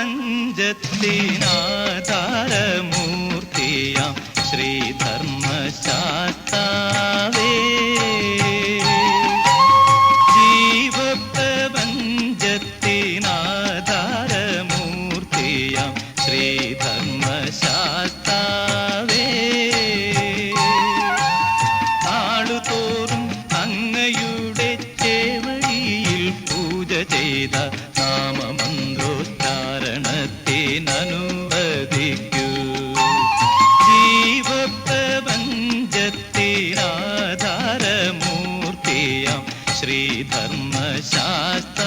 പ്രപഞ്ചത്തിനാധാരമൂർത്തിയാം ശ്രീധർമ്മശാസ്താവേ. ജീവപ്രപഞ്ചത്തിനാധാരമൂർത്തിയാം ശ്രീധർമ്മശാസ്താവേ. നാളുതോറും അങ്ങയുടെ ചേവടിയിൽ പൂജ ചെയ്ത അനുവദിക്കൂ ജീവപ്രപഞ്ചത്തിനാധാരമൂർത്തിയാം ശ്രീധർമ്മശാസ്ത്ര